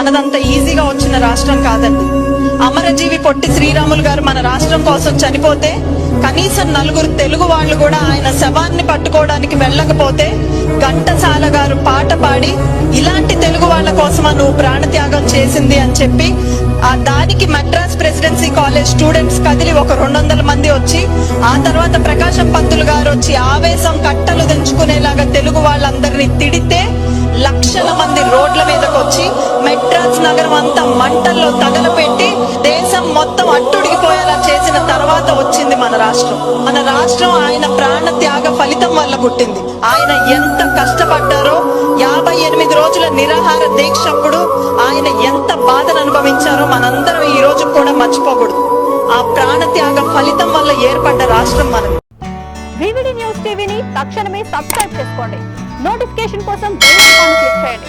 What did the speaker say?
మనదంత ఈజీగా వచ్చిన రాష్ట్రం కాదండి. అమరజీవి పొట్టి శ్రీరాములు గారు మన రాష్ట్రం కోసం చనిపోతే కనీసం నలుగురు తెలుగు వాళ్ళు కూడా ఆయన శవాన్ని పట్టుకోవడానికి వెళ్ళకపోతే ఘంటసాల గారు పాట పాడి ఇలాంటి తెలుగు వాళ్ళ కోసమా నువ్వు ప్రాణత్యాగం చేసింది అని చెప్పి ఆ దానికి మద్రాస్ ప్రెసిడెన్సీ కాలేజ్ స్టూడెంట్స్ కదిలి ఒక రెండు వందల మంది వచ్చి ఆ తర్వాత ప్రకాశం పంతులు గారు వచ్చి ఆవేశం కట్టలు తెంచుకునేలాగా తెలుగు వాళ్ళందరినీ తిడితే లక్షల మంది రోడ్ల మీదకి వచ్చి అంతా మంటల్లో తగలపెట్టి దేశం మొత్తం అట్టుడిగిపోయేలా చేసిన తర్వాత వచ్చింది మన రాష్ట్రం. మన రాష్ట్రం ఆయన ప్రాణ త్యాగ ఫలితం వల్ల పుట్టింది. ఆయన ఎంత కష్టపడ్డారో యాభై ఎనిమిది రోజుల నిరాహార దీక్షప్పుడు ఆయన ఎంత బాధను అనుభవించారో మనందరం ఈ రోజు కూడా మర్చిపోకూడదు. ఆ ప్రాణ త్యాగ ఫలితం వల్ల ఏర్పడ్డ రాష్ట్రం మనది. వివిడి న్యూస్ టీవీని తక్షణమే సబ్స్క్రైబ్ చేసుకోండి. నోటిఫికేషన్ కోసం క్లిక్ చేయండి.